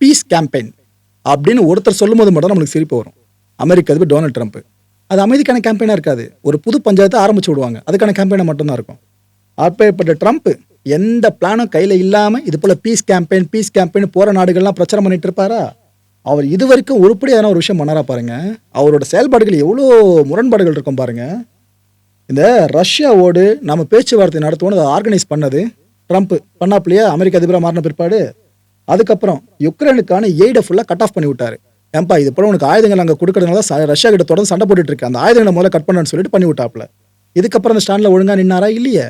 Piece campaign அப்படின்னு ஒருத்தர் சொல்லும்போது மட்டும் நம்மளுக்கு சிரிப்பு வரும். அமெரிக்க அதிபர் டொனால்ட் ட்ரம்ப் அது அமைதிக்கான கேம்பெயினாக இருக்காது. ஒரு புது பஞ்சாயத்தை ஆரம்பிச்சு விடுவாங்க. அதுக்கான கேம்பெயினாக மட்டும்தான் இருக்கும். அப்பேற்பட்ட ட்ரம்ப் எந்த பிளானும் கையில் இல்லாமல் இது போல் பீஸ் கேம்பெயின் பீஸ் கேம்பெயின் போகிற நாடுகள்லாம் பிரச்சாரம் பண்ணிட்டு இருப்பாரா? அவர் இது வரைக்கும் உருப்படியான ஒரு விஷயம் பண்ணாரா பாருங்க. அவரோட செயல்பாடுகள் எவ்வளோ முரண்பாடுகள் இருக்கும் பாருங்க. இந்த ரஷ்யாவோடு நம்ம பேச்சுவார்த்தை நடத்துவோன்னு அதை ஆர்கனைஸ் பண்ணது ட்ரம்ப் பண்ணாப்லையே அமெரிக்க அதிபராக மாறின பிற்பாடு அதுக்கப்புறம் யுக்ரைனுக்கான எய்டை ஃபுல்லாக கட் ஆஃப் பண்ணி விட்டாரு. ஏன்பா இது போல உனக்கு ஆயுதங்கள் அங்கே கொடுக்கறதுனால ரஷ்யா கிட்ட தொடர்ந்து சண்டை போட்டுட்டு இருக்கு. அந்த ஆயுதங்களை முதல்ல கட் பண்ணு சொல்லிட்டு பண்ணி விட்டாப்ல இதுக்கப்புறம் அந்த ஸ்டாண்டில் ஒழுங்கா நின்னாரா இல்லையே?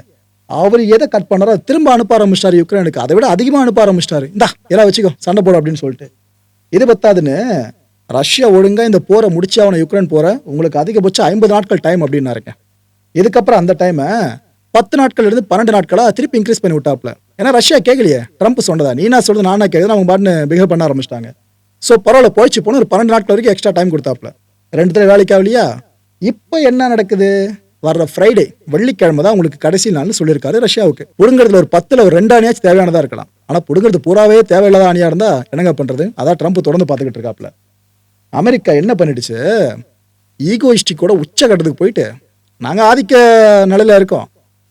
அவர் எதை கட் பண்ணாரோ திரும்ப அனுப்ப ஆரம்பிச்சிட்டாரு யுக்ரைனுக்கு. அதை விட அதிகமாக அனுப்ப ஆரம்பிச்சிட்டாரு. இந்தா எல்லாம் வச்சுக்கோ சண்டை போட அப்படின்னு சொல்லிட்டு. இது பத்தாதுன்னு ரஷ்யா ஒழுங்கா இந்த போரை முடிச்சு அவனை யுக்ரைன் போற உங்களுக்கு அதிகபட்சம் ஐம்பது நாட்கள் டைம் அப்படின்னாருங்க. இதுக்கப்புறம் அந்த டைமை பத்து நாட்கள் இருந்து பன்னெண்டு நாட்களாக திருப்பி இன்க்ரீஸ் பண்ணி விட்டாப்ல ஏன்னா ரஷ்யா கேட்கலையே ட்ரம்ப் சொன்னதா? நீ நான் சொல்றது? நானா கேட்குது அவங்க பாட்டுன்னு பிஹேவ் பண்ண ஆரம்பிச்சிட்டாங்க. ஸோ பரவாயில்ல போயிச்சு போன ஒரு பன்னெண்டு நாட்கள் வரைக்கும் எக்ஸ்ட்ரா டைம் கொடுத்தாப்ல ரெண்டு தடவை வேலைக்கு ஆகலையா? இப்போ என்ன நடக்குது? வர்ற ஃப்ரைடே வெள்ளிக்கிழமை தான் உங்களுக்கு கடைசி நாள்னு சொல்லியிருக்காரு ரஷ்யாவுக்கு. புடுங்கிறதுல ஒரு பத்தில் ஒரு ரெண்டு அணியாச்சும் தேவையானதாக இருக்கலாம். ஆனால் புடுங்கிறது பூராவே தேவையில்லாத அணியாக இருந்தால் என்னங்க பண்ணுறது அதான் ட்ரம்ப் தொடர்ந்து பார்த்துக்கிட்டு இருக்காப்ல அமெரிக்கா என்ன பண்ணிடுச்சு? ஈகோயிஸ்டிக்கோட உச்சகட்டத்துக்கு போயிட்டு நாங்கள் ஆதிக்க நிலையில் இருக்கோம்.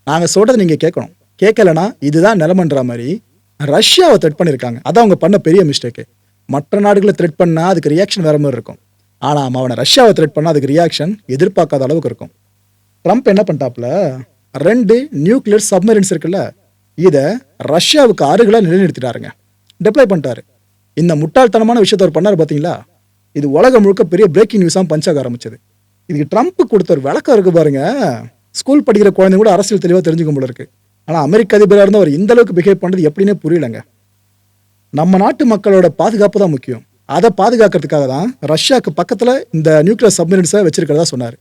நாங்கள் சொல்கிறத நீங்கள் கேட்கணும். கேட்கலனா இதுதான் நிலமன்ற மாதிரி ரஷ்யாவை த்ரெட் பண்ணியிருக்காங்க அதான் அவங்க பண்ண பெரிய மிஸ்டேக்கு மற்ற நாடுகளை த்ரெட் பண்ணால் அதுக்கு ரியாக்ஷன் வேற மாதிரி இருக்கும். ஆனால் அவனை ரஷ்யாவை த்ரெட் பண்ணால் அதுக்கு ரியாக்ஷன் எதிர்பார்க்காத அளவுக்கு இருக்கும். ட்ரம்ப் என்ன பண்ணிட்டாப்புல? ரெண்டு நியூக்ளியர் சப்மரின்ஸ் இருக்குல்ல இதை ரஷ்யாவுக்கு அருகில் நிலைநிறுத்திட்டாருங்க. டிப்ளை பண்ணிட்டாரு. இந்த முட்டாள்தனமான விஷயத்த அவர் பண்ணாரு பார்த்தீங்களா இது உலகம் முழுக்க பெரிய பிரேக்கிங் நியூஸாக பஞ்சாக ஆரம்பிச்சது. இதுக்கு ட்ரம்ப் கொடுத்த ஒரு விளக்கம் இருக்கு பாருங்க. ஸ்கூல் படிக்கிற குழந்தைங்க கூட அரசியல் தெளிவாக தெரிஞ்சுக்க போல இருக்கு. ஆனால் அமெரிக்க அதிபராக இருந்து அவர் இந்த அளவுக்கு பிஹேவ் பண்ணுறது எப்படின்னே புரியலங்க. நம்ம நாட்டு மக்களோட பாதுகாப்பு தான் முக்கியம். அதை பாதுகாக்கிறதுக்காக தான் ரஷ்யாவுக்கு பக்கத்தில் இந்த நியூக்ளியர் சப்மரின்ஸை வச்சிருக்கிறதா சொன்னார்.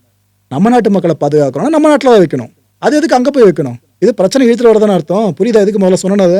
நம்ம நாட்டு மக்களை பாதுகாக்கணும்னா நம்ம நாட்டில் தான் வைக்கணும். அது எதுக்கு அங்கே போய் வைக்கணும்? இது பிரச்சனை இழுத்துல வரதான அர்த்தம்? புரியுதா? எதுக்கு முதல்ல சொன்னது